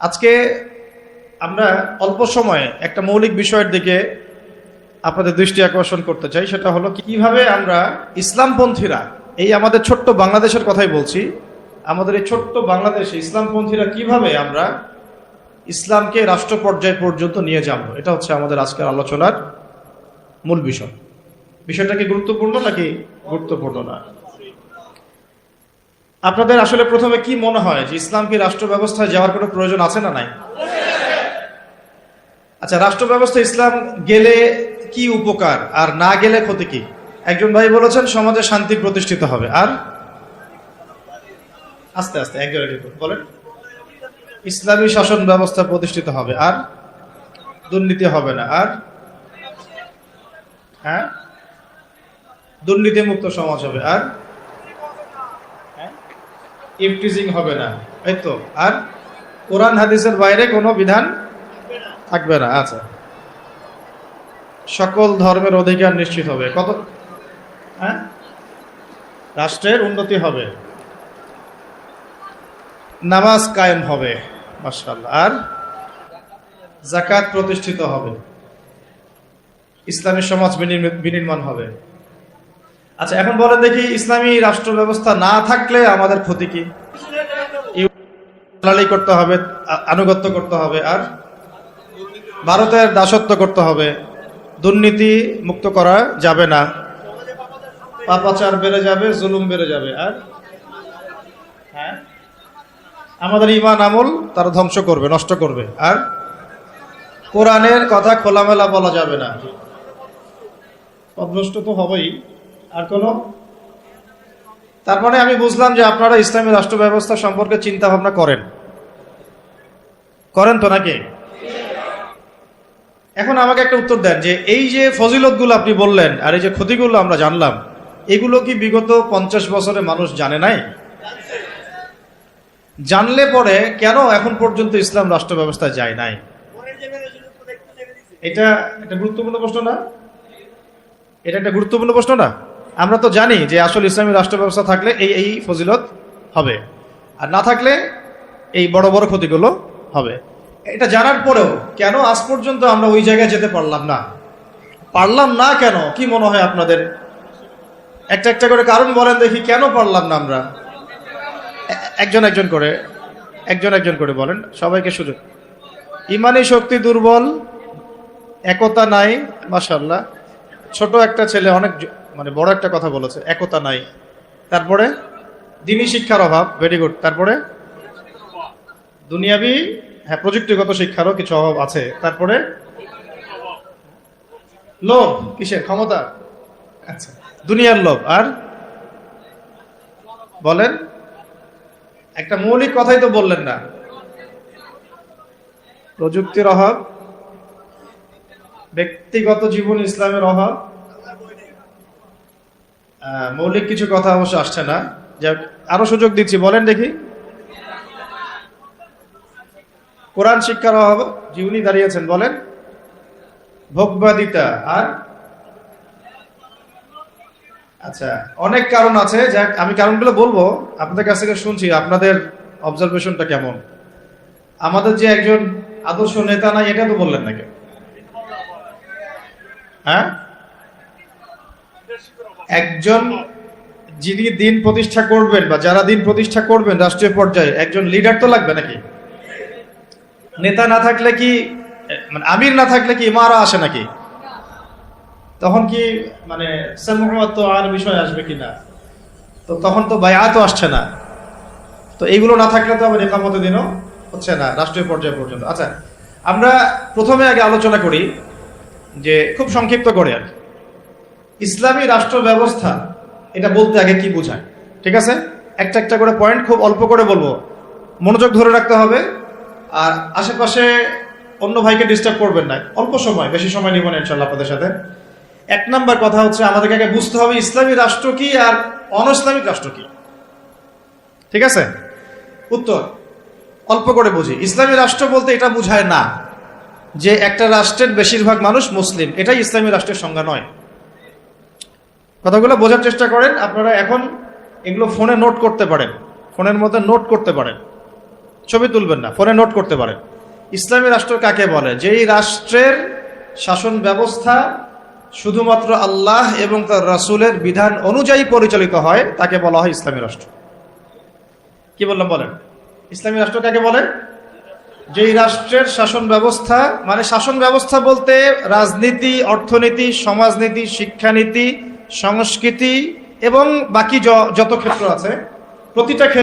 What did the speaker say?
আজকে আমরা অল্প সময়ে একটা মৌলিক বিষয়ের দিকে আপনাদের দৃষ্টি আকর্ষণ করতে চাই, সেটা হলো কীভাবে আমরা ইসলামপন্থীরা, এই আমাদের ছোট্ট বাংলাদেশের কথাই বলছি, আমাদের এই ছোট্ট বাংলাদেশে ইসলামপন্থীরা কীভাবে আমরা ইসলামকে রাষ্ট্র পর্যায় পর্যন্ত নিয়ে যাব, এটা হচ্ছে আমাদের আজকের আলোচনার মূল বিষয়। বিষয়টা কি গুরুত্বপূর্ণ নাকি গুরুত্বপূর্ণ না? আপনাদের আসলে প্রথমে কি মনে হয় যে ইসলাম কি রাষ্ট্র ব্যবস্থায় যাওয়ার কোনো প্রয়োজন আছে না নাই? আচ্ছা রাষ্ট্র ব্যবস্থা ইসলাম গেলে কি উপকার আর না গেলে ক্ষতি কি? একজন ভাই বলেছেন, সমাজে শান্তি প্রতিষ্ঠিত হবে। আর? আস্তে আস্তে একজন বলেন। ইসলামী শাসন ব্যবস্থা প্রতিষ্ঠিত হবে। আর? দুর্নীতি হবে না। আর? হ্যাঁ? দুর্নীতি মুক্ত সমাজ হবে। আর? ইফটিজিং হবে না এই তো? আর কোরআন হাদিসের বাইরে কোনো বিধান থাকবে না। আচ্ছা। সকল ধর্মের অধিকার নিশ্চিত হবে। কত? হ্যাঁ? রাষ্ট্রের উন্নতি হবে। নামাজ কায়েম হবে, মাশাআল্লাহ। আর জাকাত প্রতিষ্ঠিত হবে। ইসলামী সমাজ বিনির্মাণ হবে। আচ্ছা এখন বলেন দেখি ইসলামী রাষ্ট্র ব্যবস্থা না থাকলে আমাদের ক্ষতি কি? করতে হবে আনুগত্য করতে হবে, আর ভারতের দাসত্ব করতে হবে। দুর্নীতি মুক্ত করা যাবে না। পাপাচার বেড়ে যাবে, জুলুম বেড়ে যাবে, আর হ্যাঁ? আমাদের ইমান আমল তারা ধ্বংস করবে, নষ্ট করবে, আর কোরআনের কথা খোলামেলা বলা যাবে না। অভ্রষ্ট তো হবেই। আর কোন? তারপরে আমি বুঝলাম যে আপনারা ইসলামী রাষ্ট্র ব্যবস্থা সম্পর্কে চিন্তা ভাবনা করেন। করেন তো নাকি? এখন আমাকে একটা উত্তর দেন যে এই যে ফজিলতগুলো আপনি বললেন আর এই যে ক্ষতিগুলো আমরা জানলাম, এগুলো কি বিগত পঞ্চাশ বছরে মানুষ জানে নাই? জানলে পরে কেন এখন পর্যন্ত ইসলাম রাষ্ট্র ব্যবস্থায় যায় নাই? এটা একটা গুরুত্বপূর্ণ প্রশ্ন না? এটা একটা গুরুত্বপূর্ণ প্রশ্ন না? আমরা তো জানি যে আসল ইসলামী রাষ্ট্র ব্যবস্থা থাকলে এই এই ফজিলত হবে। আর না থাকলে এই বড় বড় ক্ষতিগুলো হবে। এটা জানার পরেও কেন আজ পর্যন্ত আমরা ওই জায়গায় যেতে পারলাম না? পারলাম না কেন? কি মনে হয় আপনাদের? একটা একটা করে কারণ বলেন দেখি, কেন পারলাম না আমরা? একজন একজন করে, একজন একজন করে বলেন, সবাইকে সুযোগ। ইমানি শক্তি দুর্বল, একতা নাই মাশাল্লাহ ছোট একটা ছেলে, অনেক মানে বড় একটা কথা বলেছে, একতা নাই। তারপরে দিনী শিক্ষার অভাব ভেরি গুড তারপরে দুনিয়াবি হ্যাঁ প্রযুক্তিগত শিক্ষারও কিছু অভাব আছে। তারপরে লোভ, কিসের? ক্ষমতা? আচ্ছা দুনিয়ার লোভ। আর বলেন, একটা মৌলিক কথাই তো বললেন না। প্রযুক্তির অভাব, ব্যক্তিগত জীবন ইসলামের অভাব মৌলিক কিছু কথা অবশ্য আসছে না। যাক, আরও সুযোগ দিচ্ছি, বলেন দেখি। কোরআন শিক্ষার অভাব, জি, উনি দাঁড়িয়েছেন, বলেন। ভোগবাদিতা, আর? আচ্ছা অনেক কারণ আছে, যাক, আমি কারণগুলো বলব। আপনাদের কাছ থেকে শুনছি, আপনাদের অবজারভেশনটা কেমন? আমাদের যে একজন আদর্শ নেতা নাই, এটা তো বললেন নাকি? হ্যাঁ? একজন যিনি দিন প্রতিষ্ঠা করবেন বা যারা দিন প্রতিষ্ঠা করবেন রাষ্ট্রীয় পর্যায়ে, একজন লিডার তো লাগবে নাকি? নেতা না থাকলে কি মানে আমির না থাকলে কি ইমারা আসে নাকি? তখন কি মানে আর বিষয় আসবে কি না তো তখন তো বায়াত আসছে না। তো এইগুলো না থাকলে তো আবার একামত দিনও হচ্ছে না, রাষ্ট্রীয় পর্যায় পর্যন্ত। আচ্ছা আমরা প্রথমে আগে আলোচনা করি যে খুব সংক্ষিপ্ত করে আর কি। ইসলামী রাষ্ট্র ব্যবস্থা এটা বলতে আগে কি বোঝায়? ঠিক আছে? একটা একটা করে পয়েন্ট খুব অল্প করে বলব। মনোযোগ ধরে রাখতে হবে। আর আশেপাশে অন্য ভাইকে ডিস্টার্ব করবেন না। অল্প সময়, বেশি সময় নিব না ইনশাল্লাহ আপনাদের সাথে। এক নাম্বার কথা হচ্ছে, আমাদেরকে আগে বুঝতে হবে ইসলামী রাষ্ট্র কি আর অন ইসলামিক রাষ্ট্র কি। ঠিক আছে? উত্তর, অল্প করে বুঝি। ইসলামী রাষ্ট্র বলতে এটা বোঝায় না যে একটা রাষ্ট্রের বেশিরভাগ মানুষ মুসলিম। এটাই ইসলামী রাষ্ট্রের সংজ্ঞা নয়। কথাগুলো বোঝার চেষ্টা করেন। আপনারা এখন এগুলো ফোনে নোট করতে পারেন। ফোনের মধ্যে নোট করতে পারেন। ছবি তুলবেন না, ফোনে নোট করতে পারেন। ইসলামী রাষ্ট্র কাকে বলে? যেই রাষ্ট্রের শাসন ব্যবস্থা শুধুমাত্র আল্লাহ এবং তার রাসূলের বিধান অনুযায়ী পরিচালিত হয়, তাকে বলা হয় ইসলামী রাষ্ট্র। কি বললাম, বলেন। ইসলামী রাষ্ট্র কাকে বলে? যেই রাষ্ট্রের শাসন ব্যবস্থা মানে শাসন ব্যবস্থা বলতে রাজনীতি, অর্থনীতি, সমাজনীতি, শিক্ষানীতি সংস্কৃতি এবং বাকি যত ক্ষেত্র আছে প্রতিটা